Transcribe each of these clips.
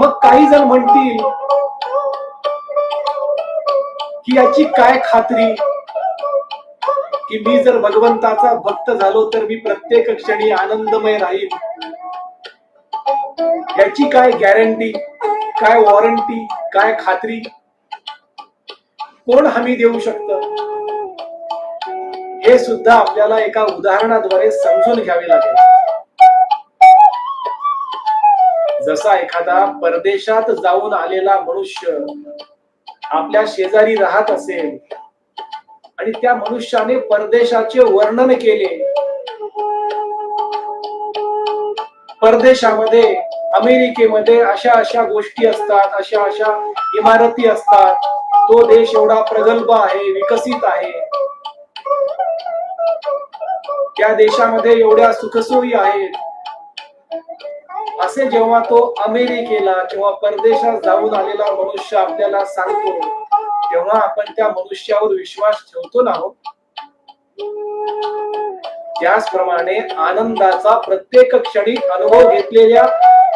मग काही जण म्हणतील की याची काय खात्री? की मी जर भगवंताचा भक्त झालो तर मी प्रत्येक क्षणी आनंदमय राहील याची काय गॅरंटी काय वॉरंटी काय खात्री? कोण हमी देऊ शकत? हे सुद्धा आपल्याला एका उदाहरणाद्वारे समजून घ्यावे लागेल. जसा एखादा परदेशात जाऊन आलेला मनुष्य आपल्या शेजारी राहत असेल आणि त्या मनुष्याने परदेशाचे वर्णन केले परदेशामध्ये अमेरिकेमध्ये अशा अशा गोष्टी असतात अशा अशा इमारती असतात तो देश एवढा प्रगल्भ आहे विकसित आहे. त्या देशामध्ये एवढ्या सुखसोयी आहेत. असे जेव्हा तो अमेरिकेला किंवा परदेशात जाऊन आलेला मनुष्य आपल्याला सांगतो तेव्हा आपण त्या मनुष्यावर विश्वास ठेवतो ना हो. त्याचप्रमाणे आनंदाचा प्रत्येक क्षणी अनुभव घेतलेल्या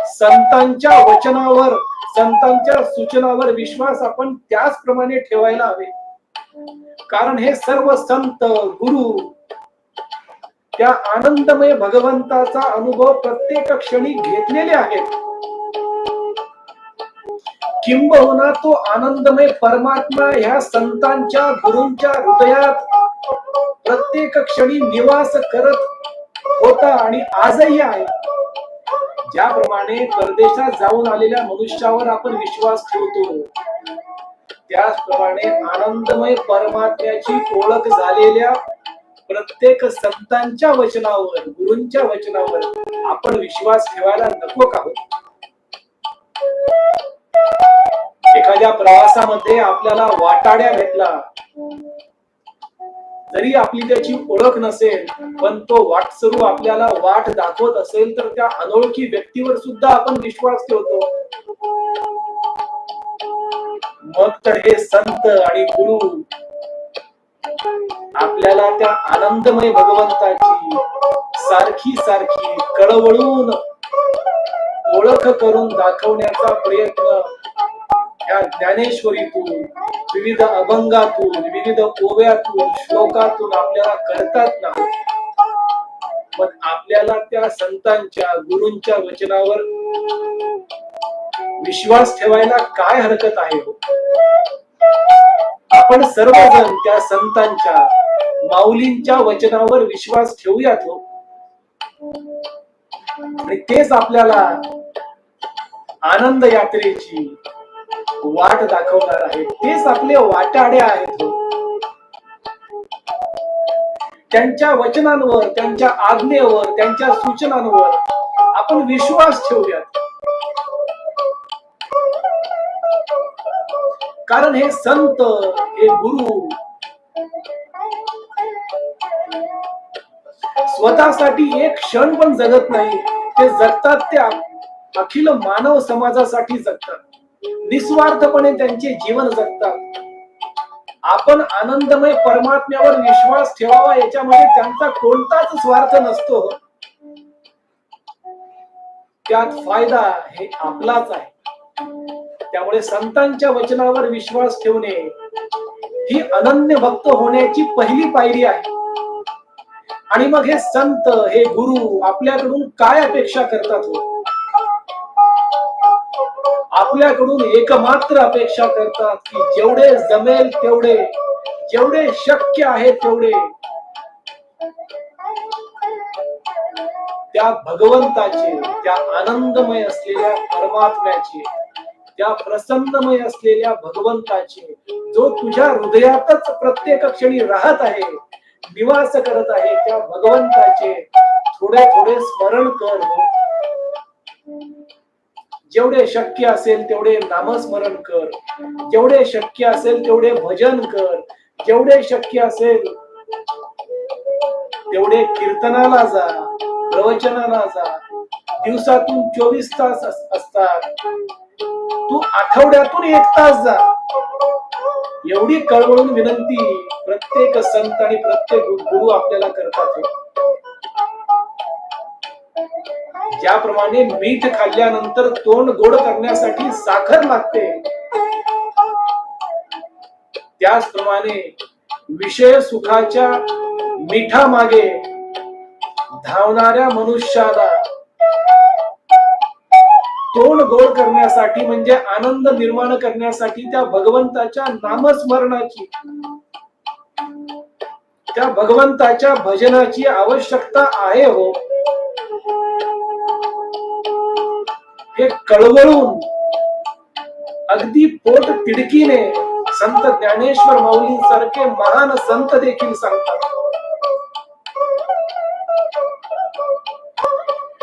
संतांच्या वचनावर संतांच्या सूचनावर विश्वास आपण त्याचप्रमाणे ठेवायला हवे. कारण हे सर्व संत गुरु त्या आनंदमय भगवंताचा अनुभव प्रत्येक क्षणी घेतलेले आहेत. किंबहुना तो आनंदमय परमात्मा ह्या संतांच्या गुरूंच्या हृदयात प्रत्येक क्षणी निवास करत होता आणि आजही आहे. ज्याप्रमाणे परदेशात जाऊन आलेल्या मनुष्यावर आपण विश्वास ठेवतो त्याचप्रमाणे आनंदमय परमात्म्याची ओळख झालेल्या प्रत्येक संतांच्या वचनावर गुरूंच्या वचनावर आपण विश्वास ठेवायला नको का हो? एखाद्या प्रवासामध्ये आपल्याला वाटाड्या भेटला जरी आपली त्याची ओळख नसेल पण तो वाटसरू आपल्याला वाट दाखवत असेल तर त्या अनोळखी व्यक्तीवर सुद्धा आपण विश्वास ठेवतो मग तर हे संत आणि गुरु आपल्याला त्या आनंदमय भगवंताची सारखी सारखी कळवळून ओळख करून दाखवण्याचा प्रयत्न या ज्ञानेश्वरीतून विविध अभंगातून विविध ओव्यातून श्लोकातून आपल्याला करतात ना. पण आपल्याला त्या संतांच्या गुरूंच्या वचनावर विश्वास ठेवायला काय हरकत आहे हो? आपण सर्वजण त्या संतांच्या माऊलींच्या वचनावर विश्वास ठेवूयात हो आणि तेच आपल्याला आनंद यात्रेची वाट दाखवणार आहे. तेच आपले वाटाडे आहेत हो. त्यांच्या वचनांवर त्यांच्या आज्ञेवर त्यांच्या सूचनांवर आपण विश्वास ठेवूयात. कारण हे संत हे गुरु. स्वतःसाठी एक क्षण पण जगत नाही. ते जगतात त्या अखिल मानव समाजासाठी जगतात. निस्वार्थपणे त्यांचे जीवन जगतात. आपण आनंदमय परमात्म्यावर विश्वास ठेवावा याच्यामध्ये त्यांचा कोणताच स्वार्थ नसतो. त्यात फायदा हे आपलाच आहे. त्यामुळे संतांच्या वचनावर विश्वास ठेवणे ही अनन्य भक्त होण्याची पहिली पायरी आहे. आणि मग हे संत हे गुरु आपल्याकडून काय अपेक्षा करतात हो? आपल्याकडून एकमात्र अपेक्षा करतात की जेवढे जमेल तेवढे जेवढे शक्य आहे तेवढे. त्या भगवंताचे त्या आनंदमय असलेल्या परमात्म्याचे त्या प्रसन्नमय असलेल्या भगवंताचे जो तुझ्या हृदयातच प्रत्येक क्षणी राहत आहे निवास करत आहे त्या भगवंताचे थोडे थोडे स्मरण कर. जेवढे शक्य असेल तेवढे नामस्मरण कर. जेवढे शक्य असेल तेवढे भजन कर. जेवढे शक्य असेल तेवढे कीर्तनाला जा प्रवचनाला जा. दिवसातून चोवीस तास अस- असतात. तू आठवड्यातून एक तास जा. एवढी कळवळून विनंती प्रत्येक संत आणि प्रत्येक गुरु आपल्याला करतात ज्याप्रमाणे मीठ खाल्ल्यानंतर तोंड गोड करण्यासाठी साखर लागते त्याचप्रमाणे विषय सुखाच्या मिठा मागे धावणाऱ्या मनुष्याला तोंड गोड करण्यासाठी म्हणजे आनंद निर्माण करण्यासाठी त्या भगवंताच्या नामस्मरणाची त्या भगवंताच्या भजनाची आवश्यकता आहे हो. हे कळवळून अगदी पोट तिडकीने संत ज्ञानेश्वर माऊलींसारखे महान संत देखील सांगतात.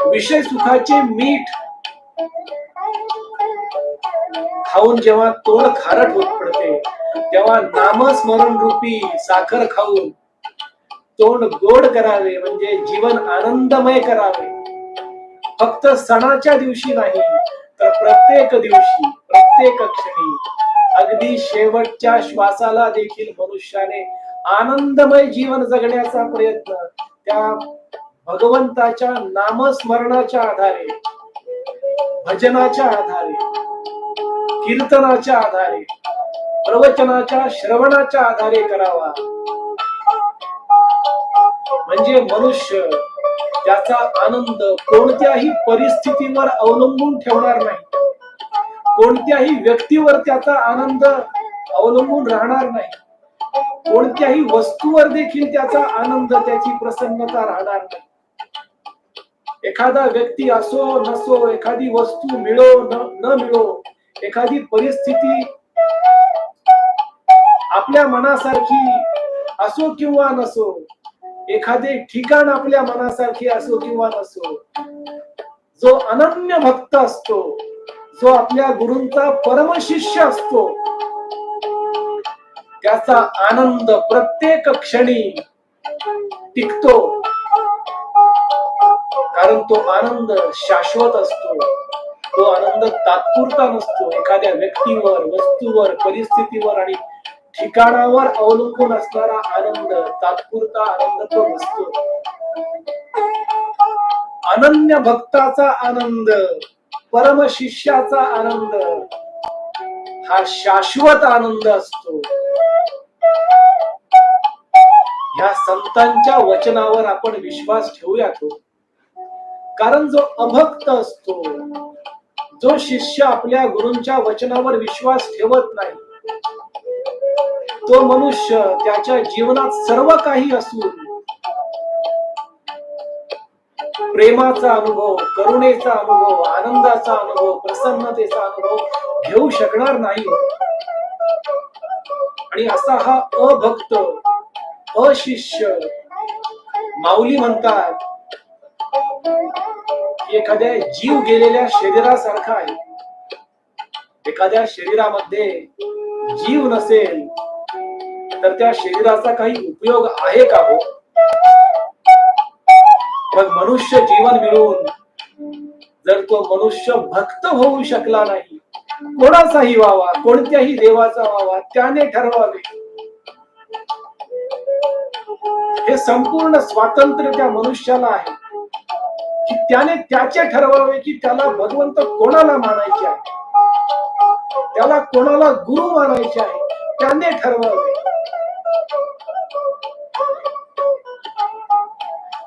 विषय सुखाचे मीठ खाऊन जेव्हा तोंड खारट होत पडते तेव्हा नामस्मरण रूपी साखर खाऊन तोंड गोड करावे म्हणजे जीवन आनंदमय करावे. फक्त सणाच्या दिवशी नाही तर प्रत्येक दिवशी प्रत्येक क्षणी अगदी शेवटच्या श्वासाला देखील मनुष्याने आनंदमय जीवन जगण्याचा प्रयत्न त्या भगवंताच्या नामस्मरणाच्या आधारे भजनाच्या आधारे कीर्तनाच्या आधारे प्रवचनाच्या श्रवणाच्या आधारे करावा. म्हणजे मनुष्य त्याचा आनंद कोणत्याही परिस्थितीवर अवलंबून ठेवणार नाही. कोणत्याही व्यक्तीवर त्याचा आनंद अवलंबून राहणार नाही. कोणत्याही वस्तूवर देखील त्याचा आनंद त्याची प्रसन्नता राहणार नाही. एखादा व्यक्ती असो नसो एखादी वस्तू मिळो न न मिळो एखादी परिस्थिती आपल्या मनासारखी असो किंवा नसो एखादे ठिकाण आपल्या मनासारखी असो किंवा नसो जो अनन्य भक्त असतो जो आपल्या गुरूंचा परमशिष्य असतो त्याचा आनंद प्रत्येक क्षणी टिकतो. कारण तो आनंद शाश्वत असतो. तो आनंद तात्पुरता नसतो. एखाद्या व्यक्तीवर वस्तूवर परिस्थितीवर आणि ठिकाणावर अवलंबून असणारा आनंद तात्पुरता आनंद तो नसतो. अनन्य भक्ताचा आनंद परम शिष्याचा आनंद हा शाश्वत आनंद असतो. ह्या संतांच्या वचनावर आपण विश्वास ठेवूया तो हो. कारण जो अभक्त असतो जो शिष्य आपल्या गुरूंच्या वचनावर विश्वास ठेवत नाही तो मनुष्य त्याच्या जीवनात सर्व काही असून प्रेमाचा अनुभव करुणेचा अनुभव आनंदाचा अनुभव प्रसन्नतेचा अनुभव घेऊ शकणार नाही. आणि असा हा अभक्त अशिष्य माऊली म्हणतात एखाद्या जीव गेलेल्या शरीरासारखा आहे. एखाद्या शरीरामध्ये जीव नसेल तर त्या शरीराचा काही उपयोग आहे का हो? पण मनुष्य जीवन मिळून जर तो मनुष्य भक्त होऊ शकला नाही कोणाचाही व्हावा कोणत्याही देवाचा व्हावा त्याने ठरवावे. हे संपूर्ण स्वातंत्र्य त्या मनुष्याला आहे. की त्याने त्याचे ठरवावे की त्याला भगवंत कोणाला मानायचे आहे? त्याला कोणाला गुरु मानायचे आहे? त्याने ठरवावे.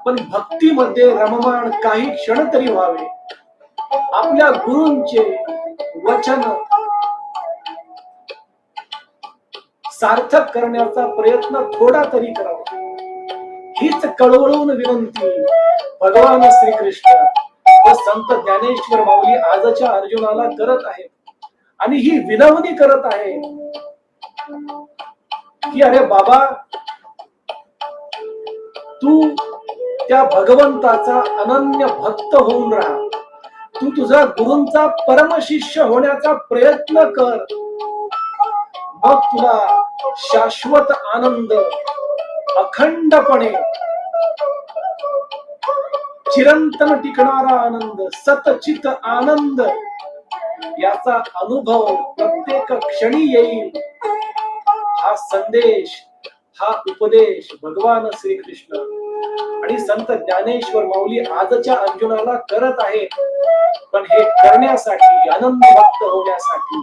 पण भक्तीमध्ये रममाण काही क्षण तरी व्हावे. आपल्या गुरूंचे वचन सार्थक करण्याचा प्रयत्न थोडा तरी करावा. हीच कळवळून विनंती. भगवान श्रीकृष्ण व संत ज्ञानेश्वर माऊली आजच्या अर्जुनाला करत आहेत. आणि ही विनवणी करत आहे की अरे बाबा तू त्या भगवंताचा अनन्य भक्त होऊन राहा. तू तुझा गुरूंचा परमशिष्य होण्याचा प्रयत्न कर. मग तुला शाश्वत आनंद अखंडपणे चिरंतन टिकणारा आनंद सतचित आनंद. याचा अनुभव प्रत्येक क्षणी येईल. हा संदेश हा उपदेश भगवान श्रीकृष्ण आणि संत ज्ञानेश्वर माऊली आजच्या अर्जुनाला करत आहेत. पण हे करण्यासाठी आनंद भक्त होण्यासाठी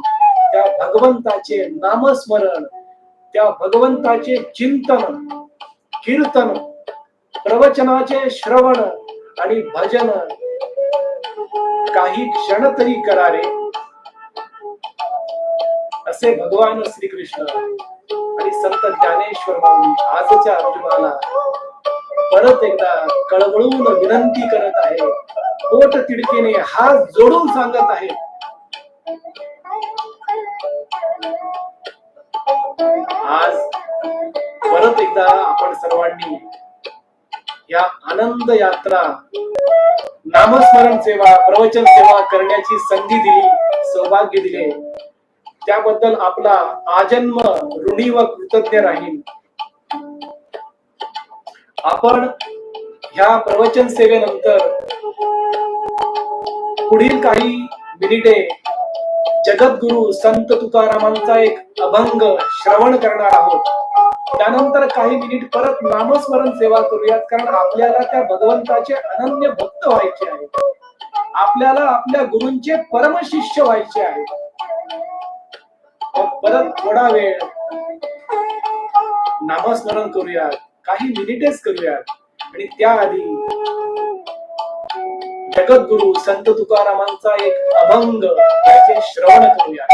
त्या भगवंताचे नामस्मरण त्या भगवंताचे चिंतन कीर्तन प्रवचनाचे श्रवण आणि भजन काही क्षण तरी करारे असे भगवान श्रीकृष्ण आणि संत ज्ञानेश्वर माऊली आजच्या अर्जुनाला परत एकदा कळवळून विनंती करत आहे पोट तिडकीने हात जोडून सांगत आहे आज परत एकदा आपण सर्वांनी या आनंद यात्रा नामस्मरण सेवा प्रवचन सेवा करण्याची संधी दिली सौभाग्य दिले. त्याबद्दल आपला आजन्म ऋणी व कृतज्ञ राहील. आपण ह्या प्रवचन सेवेनंतर पुढील काही मिनिटे जगद्गुरु संत तुकारामांचा एक अभंग श्रवण करणार आहोत. त्यानंतर काही मिनिट परत नामस्मरण सेवा करूयात कारण आपल्याला त्या भगवंताचे अनन्य भक्त व्हायचे आहे आपल्याला आपल्या गुरूंचे परमशिष्य व्हायचे आहे परत थोडा वेळ नामस्मरण करूयात काही मिनिटेच करूयात. आणि त्याआधी जगद्गुरु संत तुकारामांचा एक अभंग त्याचे श्रवण करूया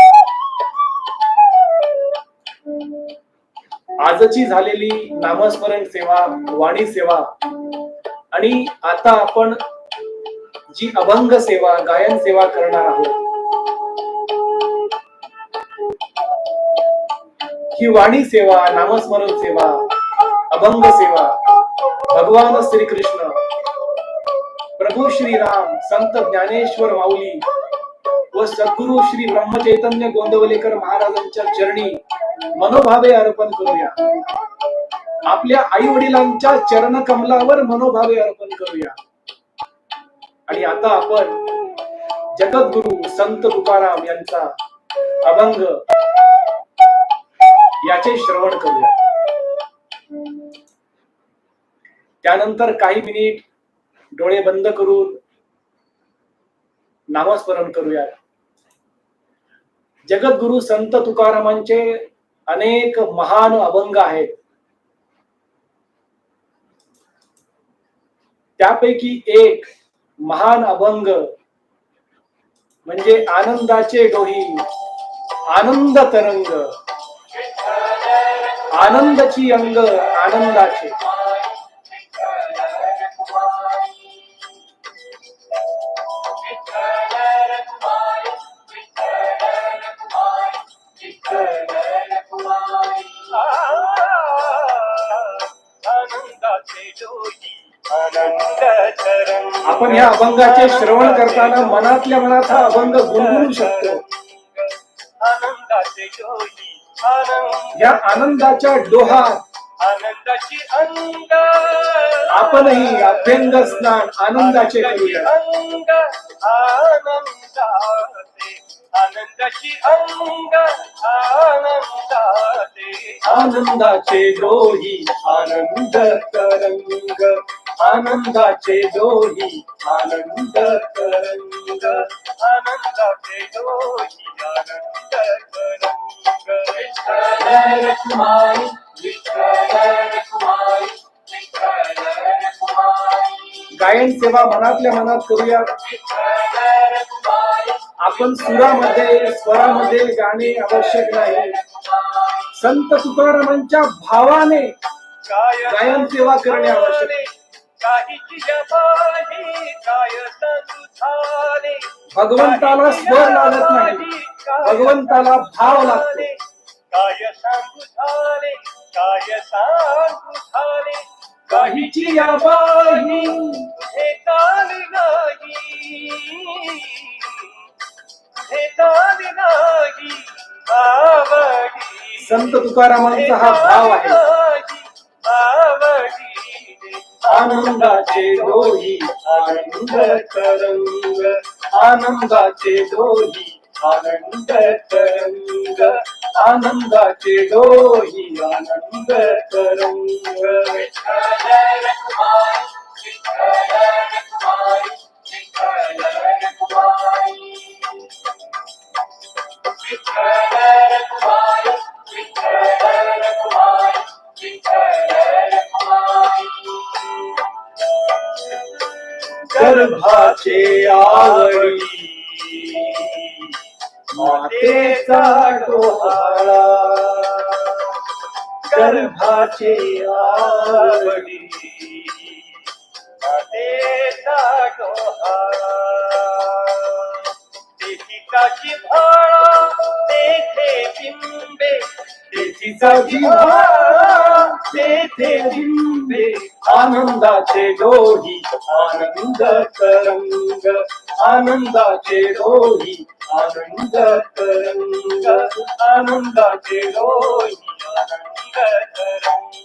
आजची झालेली नामस्मरण सेवा वाणी सेवा आणि आता आपण जी अभंग सेवा गायन सेवा करणार आहोत ही वाणी सेवा नामस्मरण सेवा अभंग सेवा भगवान श्री कृष्ण प्रभू श्रीराम संत ज्ञानेश्वर माऊली व सद्गुरु श्री ब्रह्मचैतन्य गोंदवलेकर महाराजांच्या चरणी मनोभावे अर्पण करूया. आपल्या आई वडिलांच्या चरण कमलावर मनोभावे अर्पण करूया. आणि आता आपण जगद्गुरु संत तुकाराम यांचा अभंग याचे श्रवण करूया. त्यानंतर काही मिनिट डोळे बंद करून नामस्मरण करूया. जगद्गुरु संत तुकारामांचे अनेक महान अभंग आहेत. त्यापैकी एक महान अभंग म्हणजे आनंदाचे डोही आनंद तरंग. आनंदाची अंग आनंदाचे. आनंदाचे आपण या अभंगाचे श्रवण करताना मनातल्या मनात हा अभंग गुणगुणू शकतो. या आनंदाच्या डोहात आनंदाची अंग. आपणही अभ्यंग स्नान आनंदाचे करूया. अंग आनंदाचे अंग आनंदाचे. आनंदाचे डोही आनंद तरंग. आनंदाचे डोही आनंद तरंग. आनंदाचे डोई आनंद तरंग. रखमाई गायन सेवा मनातल्या मनात करूया. आपण सुरामध्ये स्वरामध्ये गाणे आवश्यक नाही. संत तुकारामांच्या भावाने गायन सेवा करणे आवश्यक. आहे. भगवंताला स्वर लागत नाही. भगवंताला भाव लागतो. काय सांगू झाले काय सांगू झाले काहीची या बाई संत तुकारामांचा हा भाव आहे आनंदाचे डोही आनंद तरंग आनंदाचे डोही आनंद तरंग आनंदाचे डोही आनंद तरंग गर्भाचे आवडी मातेचा डोहाळा गर्भाचे आवडी मातेचा डोहाळा देशिका जिव्हाळा तेथे बिंबे तेथीचा जिव्हाळा तेथे बिंबे आनंदाचे डोही आनंद तरंग। आनंदाचे डोही आनंद तरंग। आनंदाचे डोही आनंद तरंग।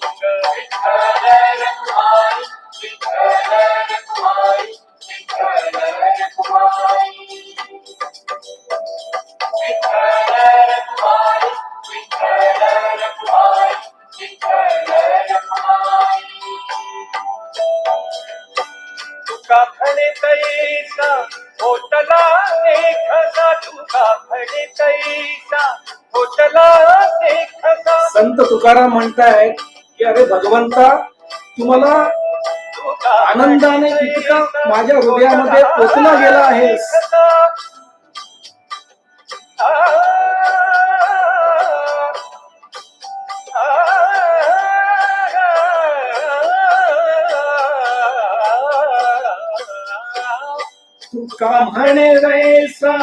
तुका म्हणे तैसा तुका तैसा संत तुकाराम म्हणतायत की अरे भगवंता तुम्हाला आनंदाने इतका माझ्या हृदयामध्ये पोचला गेला आहेस. तुका म्हणे रैसा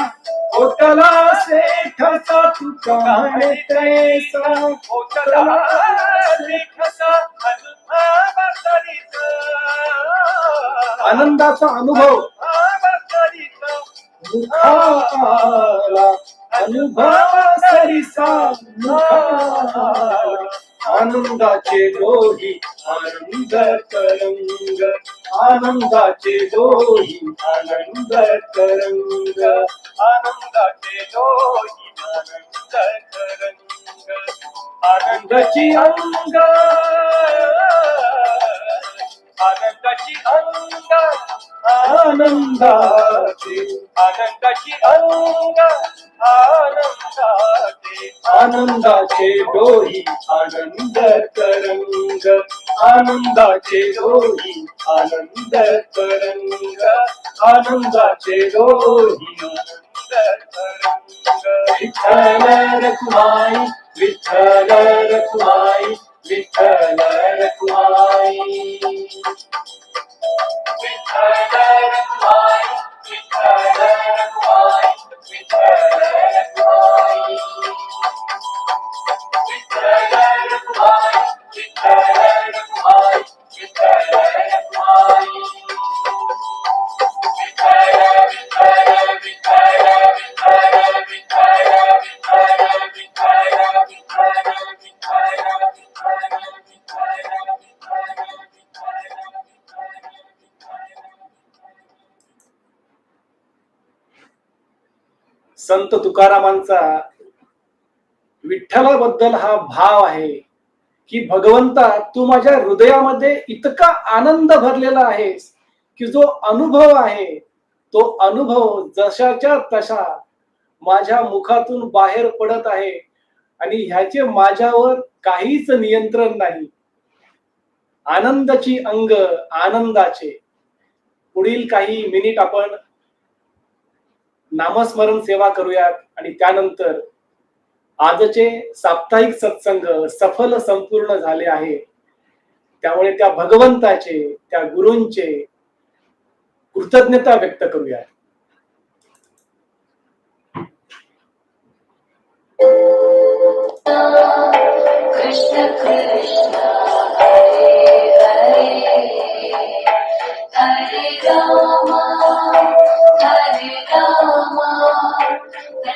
ओटला सेठचा तुका म्हणे तैसा ओटला आनंदाचा अनुभव. मुखाला अनुभव सरिसा मुखाला आनंदाचे डोही आनंद तरंग आनंदाचे डोही आनंद तरंग आनंदाचे डोही आनंद तरंग आनंदाची अंग आनंदाची अंग. आनंदाचे. आनंदाची अंग. आनंदाचे. आनंदाचे डोही आनंद तरंग. आनंदाचे डोही आनंद तरंग. आनंदाचे डोही आनंद तरंग. विठ्ठल रखुमाई विठ्ठल रखुमाई. விட்டலரக்குவாய் விட்டலரக்குவாய் விட்டலரக்குவாய் விட்டலரக்குவாய் விட்டலரக்குவாய் விட்டலரக்குவாய் விட்டலரக்குவாய் விட்டல விட்டல விட்டல संत तुकारामांचा विठ्ठलाबद्दल हा भाव आहे की भगवंता तू माझ्या हृदयामध्ये इतका आनंद भरलेला आहेस की जो अनुभव आहे तो अनुभव जशाच्या तशा माझ्या मुखातून बाहेर पडत आहे आणि ह्याचे माझ्यावर काहीच नियंत्रण नाही. आनंदाची अंग आनंदाचे. पुढील काही मिनिट आपण नामस्मरण सेवा करूयात. आणि त्यानंतर आजचे साप्ताहिक सत्संग सफल संपूर्ण झाले आहे. त्यामुळे त्या भगवंताचे त्या गुरूंचे कृतज्ञता व्यक्त करूयात. कृष्ण कृष्ण हरे हरे. हरे हरे